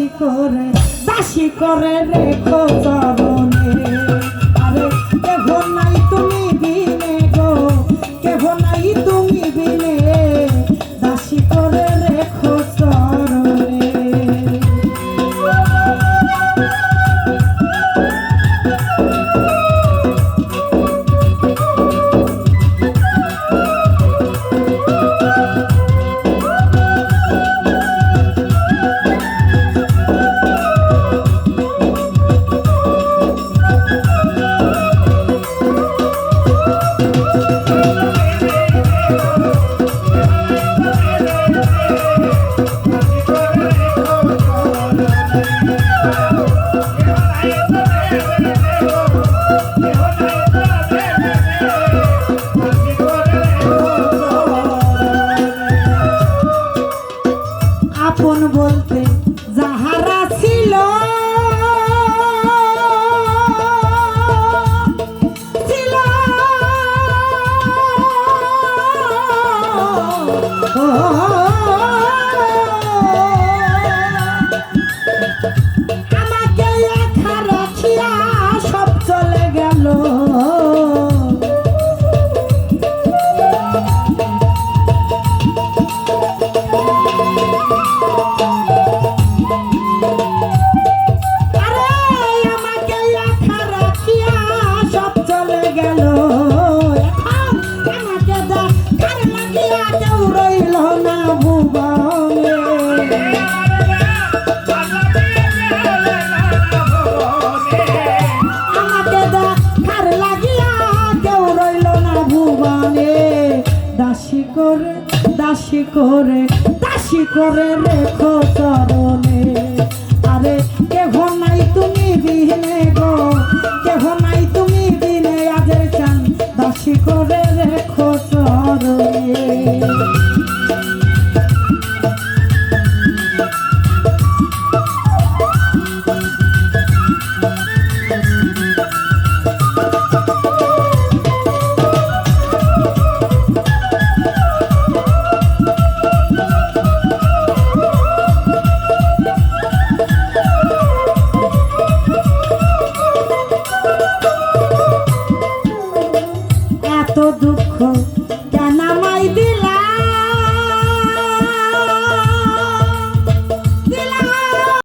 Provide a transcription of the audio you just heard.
দাসী করে দাসী করে রেখো চরণে আরে, কেহ নাই তুমি বিনে গো, কেহ নাই তুমি বিনে করে দাসী করে দাসী করে রেখো চরণে। এত দুঃখ